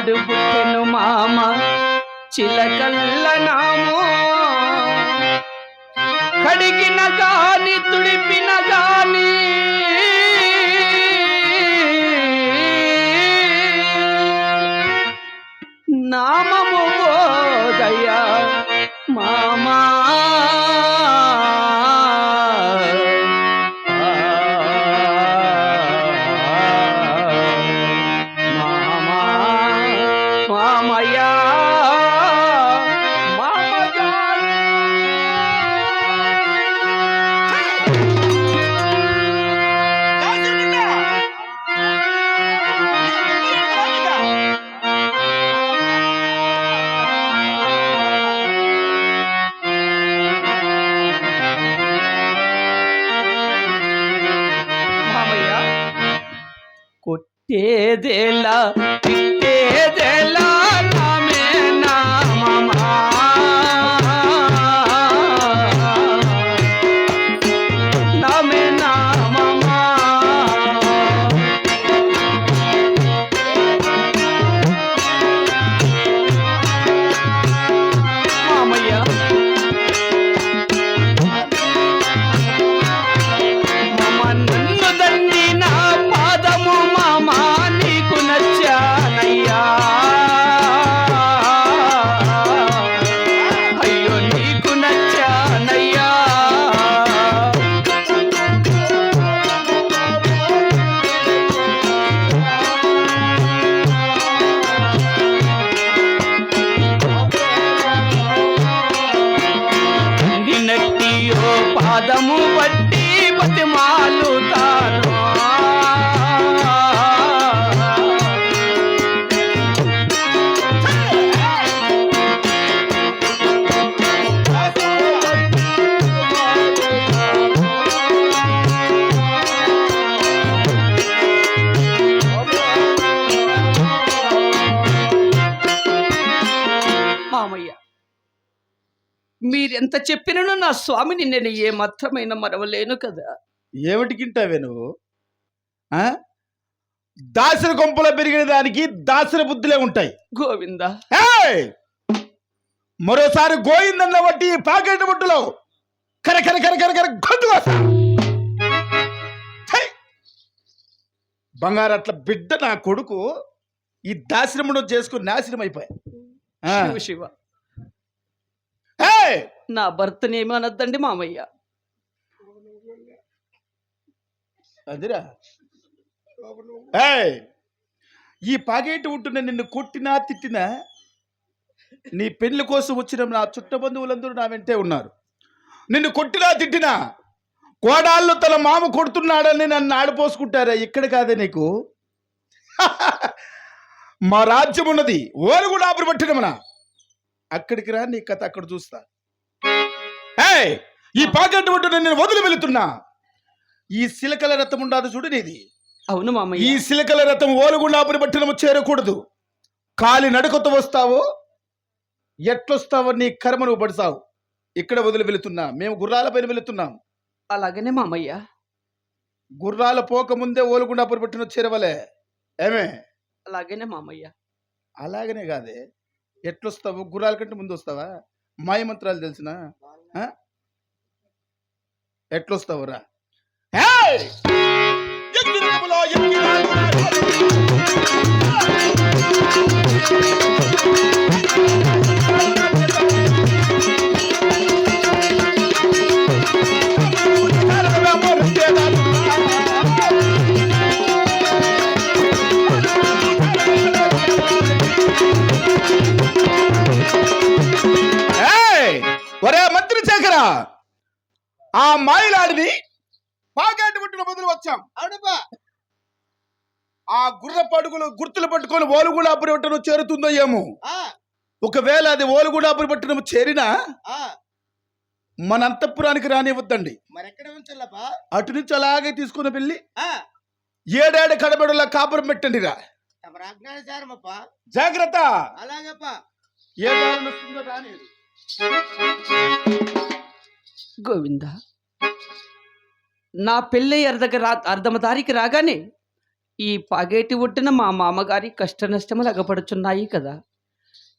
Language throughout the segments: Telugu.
నాడు పుట్టెను మామ చిలకల్ల నాము. కడిగిన గాని తుడిపిన గాని కొట్టేదేలా తిట్టేదేలా పాదము బట్టి మీరెంత చెప్పినను నా స్వామిని నేను ఏ మాత్రమైన మరవలేను కదా ఏమిటికింటావే నువ్వు ఆ? దాసిన కొంపలో పెరిగిన దానికి దాసిన బుద్ధులే ఉంటాయి గోవింద! మరోసారి గోయిందన్న బట్టి పాకెట్ బుట్టులో కర కర కర కర కర గొంతు! బంగారు అట్ల బిడ్డ నా కొడుకు ఈ దాశ్రమణం చేసుకుని నాశనం అయిపోయా. శివ! నా భర్తనేమి అనద్దండి మామయ్య. అదిరా. ఈ పాగేటి ఉంటున్న నిన్ను కొట్టినా తిట్టినా నీ పెళ్ళి కోసం వచ్చిన నా చుట్ట బంధువులందరూ నా వెంటే ఉన్నారు. నిన్ను కొట్టినా తిట్టినా కోడాళ్ళు తన మామ కొడుతున్నాడని నన్ను ఆడిపోసుకుంటారా? ఇక్కడ కాదే నీకు? మా రాజ్యం ఉన్నది. ఓరు కూడా ఆపురు పట్టినమన? అక్కడికి రా నీ కథ అక్కడ చూస్తా. ఏయ్! ఈ పాకెట్ ఉంటున్న నేను వదిలి వెళుతున్నా. ఈ సిలకల రథం ఉండదు చూడు నీది. అవును ఈ మామయ్య సిలకల రథం ఓలుగుండాపురి పట్టణము చేరకూడదు. కాలి నడుకతో వస్తావో ఎట్లొస్తావో నీ కర్మ నువ్వు పడిసావు ఇక్కడ వదిలి వెళుతున్నా. మేము గుర్రాల పైన వెళుతున్నాం. అలాగనే మామయ్య. గుర్రాల పోక ముందే ఓలుగుండాపురి పట్టణం చేరవలే. ఏమే? అలాగనే మామయ్య. అలాగనే కాదే. ఎట్లొస్తావు? గుర్రాల కంటే ముందు వస్తావా? మాయమంత్రాలు తెలిసిన? ఎట్లొస్తావురా Thank you. ఆ మాయలాడిని పాగాటి పుట్టిన బదులు వచ్చాం. అవునబ్బా ఆ గుర్ర పడుగులు గుర్తులు పట్టుకొని ఓలుగుడాపురి పట్టణం చేరుతుందో ఏమో ఆ, ఒకవేళ అది ఓలుగుడాపురి పట్టణం చేరినా ఆ, మన అంతఃపురానికి రానివ్వద్దండి. మరి ఎక్కడ ఉంచాలబ్బా అటు నుంచి అలాగే తీసుకుని వెళ్ళి ఆ, ఏడేడు కడబడుల కాపురం తమరు అజ్ఞానచారమప్పా జాగ్రత్త. రానిది. గోవింద నా పెళ్ళి అర్ధక రా అర్ధమ తారీఖు రాగానే ఈ పాగేటి ఒడ్డున మా మామగారి కష్ట నష్టములు అగపడుచున్నాయి కదా.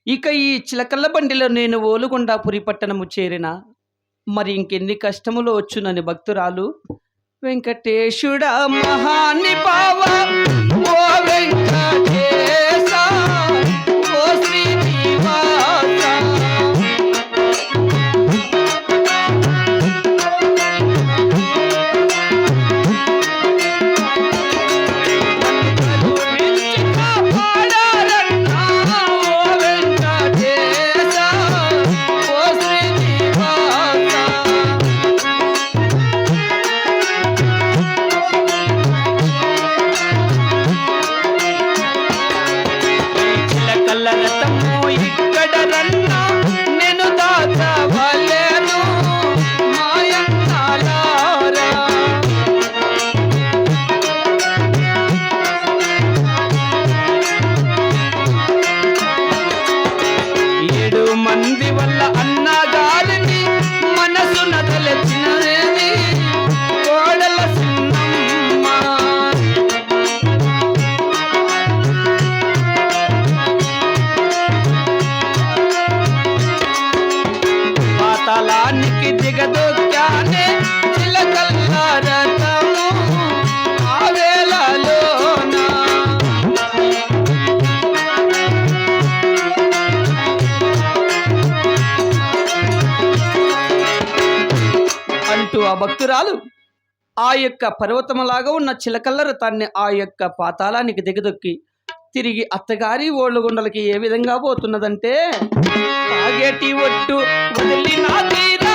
ఇక ఈ చిలకల్ల బండిలో నేను ఓలుగొండాపురి పట్టణము చేరిన మరి ఇంకెన్ని కష్టములు వచ్చునని భక్తురాలు వెంకటేశుడా మహాని భక్తురాలు. ఆ యొక్క పర్వతములాగా ఉన్న చిలకల్ల రథాన్ని ఆ యొక్క పాతాళానికి దిగదొక్కి తిరిగి అత్తగారి ఓళ్ళగుండలకి ఏ విధంగా పోతున్నదంటే ఒట్టు వదిలి నా తీరా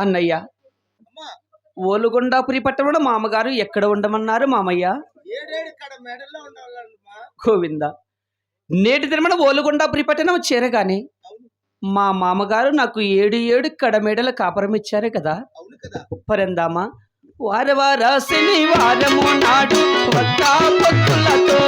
అన్నయ్య. ఓలుగొండాపురి పట్టణంలో మామగారు ఎక్కడ ఉండమన్నారు మామయ్య? గోవింద. నేటి దినమన ఓలుగొండాపురి పట్టణం చేరగానే మా మామగారు నాకు ఏడు ఏడు కడమేడల కాపురం ఇచ్చారే కదా. పరందామా. వార వార శనివారము నాడు వక్కా పొత్తులతో